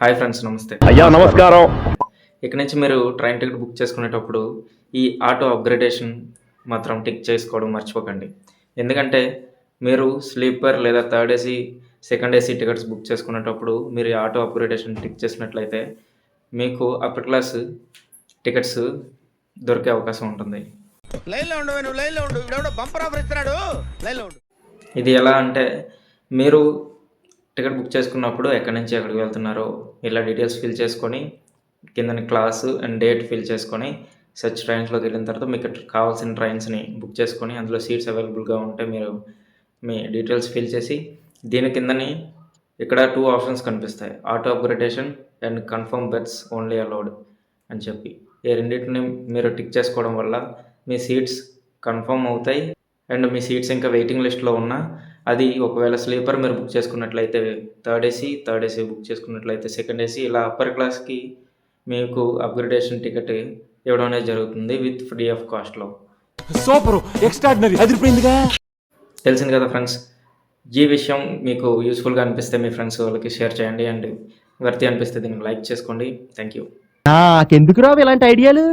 Hi friends నమస్తే. అయ్యా నమస్కారం. ఇక నుంచి మీరు ట్రైన్ టికెట్ బుక్ చేసుకునేటప్పుడు ఈ ఆటో అప్గ్రేడేషన్ మాత్రం టిక్ చేసుకోవడం మర్చిపోకండి. ఎందుకంటే మీరు స్లీపర్ లేదా third AC second AC tickets book చేసుకునేటప్పుడు మీరు ఈ ఆటో అప్గ్రేడేషన్ టిక్ చేసినట్లయితే మీకు అప్పర్ క్లాస్ టికెట్స్ దొరికే అవకాశం ఉంటుంది. లైన్లో ఉండు నువ్వు లైన్లో ఉండు. ఇవిడెవడో బంపర్ ఆఫర్ ఇస్తున్నాడు. లైన్లో ఉండు. ఇది ఎలా అంటే మీరు టికెట్ బుక్ చేసుకున్నప్పుడు ఎక్కడి నుంచి ఎక్కడికి వెళ్తున్నారో ఇలా డీటెయిల్స్ ఫిల్ చేసుకొని కిందని క్లాసు అండ్ డేట్ ఫిల్ చేసుకొని సెర్చ్ ట్రైన్స్లోకి వెళ్ళిన తర్వాత మీకు కావాల్సిన ట్రైన్స్ని బుక్ చేసుకొని అందులో సీట్స్ అవైలబుల్గా ఉంటే మీరు మీ డీటెయిల్స్ ఫిల్ చేసి దీని కిందని ఇక్కడ టూ ఆప్షన్స్ కనిపిస్తాయి. Auto upgradation and confirm beds only allowed అని చెప్పి. ఈ రెండింటిని మీరు టిక్ చేసుకోవడం వల్ల మీ సీట్స్ కన్ఫర్మ్ అవుతాయి. అండ్ మీ సీట్స్ ఇంకా వెయిటింగ్ లిస్ట్లో ఉన్నా అది ఒకవేళ స్లీపర్ మీరు బుక్ చేసుకున్నట్లయితే third AC third AC book చేసుకున్నట్లయితే సెకండ్ ఏసీ. ఇలా అప్పర్ క్లాస్కి మీకు అప్గ్రేడేషన్ టికెట్ ఇవ్వడం అనేది జరుగుతుంది విత్ ఫ్రీ ఆఫ్ కాస్ట్లో. సూపర్. ఎక్స్ట్రాడినరీ. అదిరిపోయిందిగా. తెలిసింది కదా ఫ్రెండ్స్ ఈ విషయం మీకు యూస్ఫుల్గా అనిపిస్తే మీ ఫ్రెండ్స్ వాళ్ళకి షేర్ చేయండి అండ్ వర్తి అనిపిస్తే దీన్ని లైక్ చేసుకోండి. Thank you. నాకెందుకు రావు ఇలాంటి ఐడియాలు